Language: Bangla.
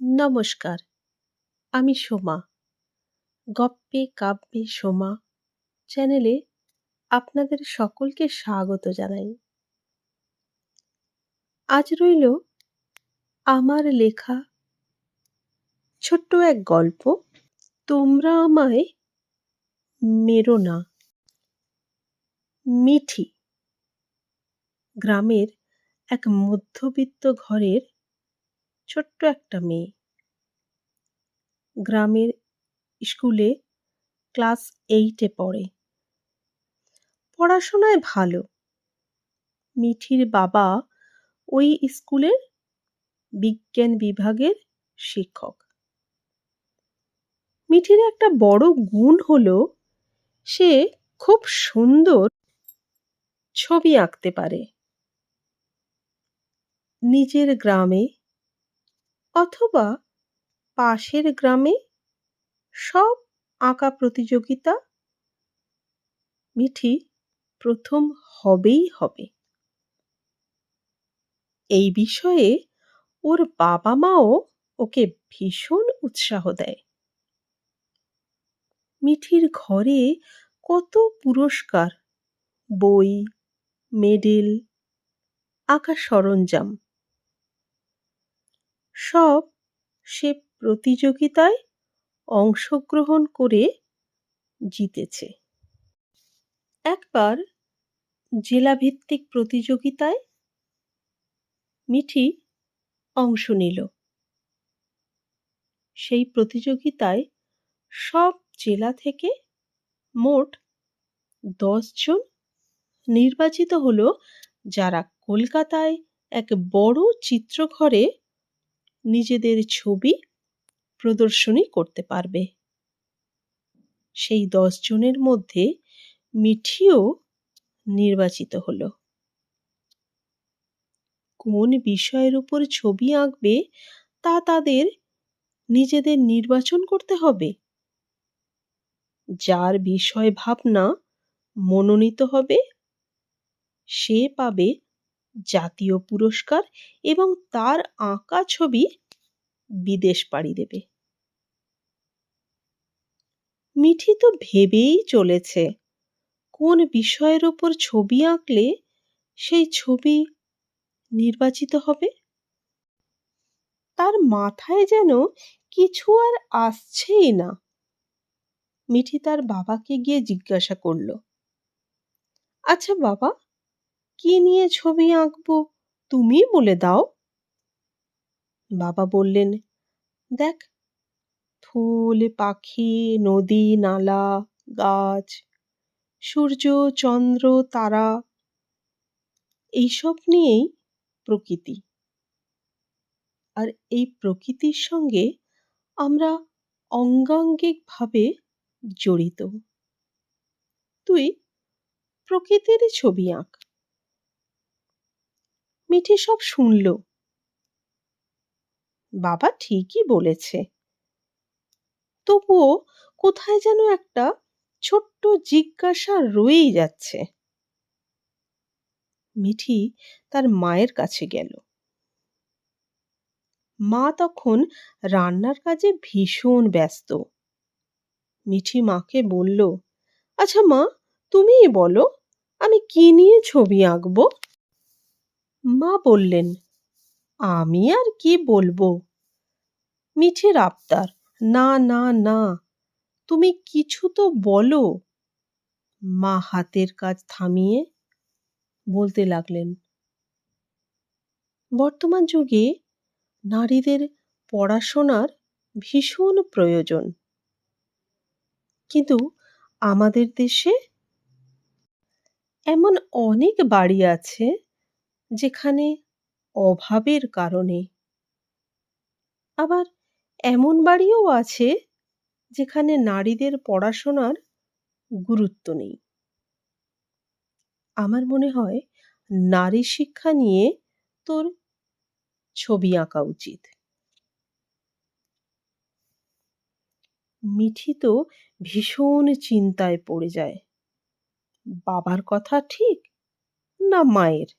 নমস্কার, আমি সোমা। গপ্পে কাব্যে সোমা চ্যানেলে আপনাদের সকলকে স্বাগত জানাই। আজ রইল আমার লেখা ছোট্ট এক গল্প, তোমরা আমায় মেরো না। মিঠি গ্রামের এক মধ্যবিত্ত ঘরের ছোট্ট একটা মেয়ে। গ্রামের স্কুলে ক্লাস এইটে পড়ে। পড়াশোনায় ভালো। মিঠির বাবা ওই স্কুলের বিজ্ঞান বিভাগের শিক্ষক। মিঠির একটা বড় গুণ হলো সে খুব সুন্দর ছবি আঁকতে পারে। নিজের গ্রামে অথবা পাশের গ্রামে সব আঁকা প্রতিযোগিতা মিঠি প্রথম হবেই হবে। এই বিষয়ে ওর বাবা মাও ওকে ভীষণ উৎসাহ দেয়। মিঠির ঘরে কত পুরস্কার, বই, মেডেল, আঁকা সরঞ্জাম সব সে প্রতিযোগিতায় অংশগ্রহণ করে জিতেছে। একবার জেলাভিত্তিক প্রতিযোগিতায় মিঠি অংশ নিল। সেই প্রতিযোগিতায় সব জেলা থেকে মোট দশজন নির্বাচিত হলো, যারা কলকাতায় এক বড় চিত্রঘরে নিজেদের ছবি প্রদর্শনী করতে পারবে। সেই জনের মধ্যে মিঠিও নির্বাচিত হল। কোন বিষয়ের উপর ছবি আঁকবে তা তাদের নিজেদের নির্বাচন করতে হবে। যার বিষয় ভাবনা মনোনীত হবে, সে পাবে জাতীয় পুরস্কার এবং তার আঁকা ছবি বিদেশ পাড়ি দেবে। মিঠি তো ভেবেই চলেছে, কোন বিষয়ের ওপর ছবি আঁকলে সেই ছবি নির্বাচিত হবে? তার মাথায় যেন কিছু আর আসছেই না। মিঠি তার বাবাকে গিয়ে জিজ্ঞাসা করল আচ্ছা বাবা কি নিয়ে ছবি আঁকবো তুমি বলে দাও। বাবা বললেন, দেখ, ফুল, পাখি, নদী, নালা, গাছ, সূর্য, চন্দ্র, তারা, এইসব নিয়েই প্রকৃতি। আর এই প্রকৃতির সঙ্গে আমরা অঙ্গাঙ্গিকভাবে জড়িত। তুই প্রকৃতিরই ছবি আঁক। মিঠি সব শুনল। বাবা ঠিকই বলেছে। তবুও কোথায় যেন একটা ছোট্ট জিজ্ঞাসা রয়েই যাচ্ছে। মিঠি তার মায়ের কাছে গেল। মা তখন রান্নার কাজে ভীষণ ব্যস্ত। মিঠি মাকে বলল আচ্ছা মা, তুমিই বলো, আমি কি নিয়ে ছবি আঁকবো? মা বললেন, আমি আর কি বলব? মিঠির আবদার। না না না, তুমি কিছু তো বলো। মা হাতের কাজ থামিয়ে বলতে লাগলেন, বর্তমান যুগে নারীদের পড়াশোনার ভীষণ প্রয়োজন। কিন্তু আমাদের দেশে এমন অনেক বাড়ি আছে যেখানে অভাবের কারণে। আবার এমন বাড়িও আছে যেখানে নারীদের পড়াশোনার গুরুত্ব নেই। আমার মনে হয় নারী শিক্ষা নিয়ে তোর ছবি আঁকা উচিত। মিঠি তো ভীষণ চিন্তায় পড়ে যায়। বাবার কথা ঠিক না মায়ের?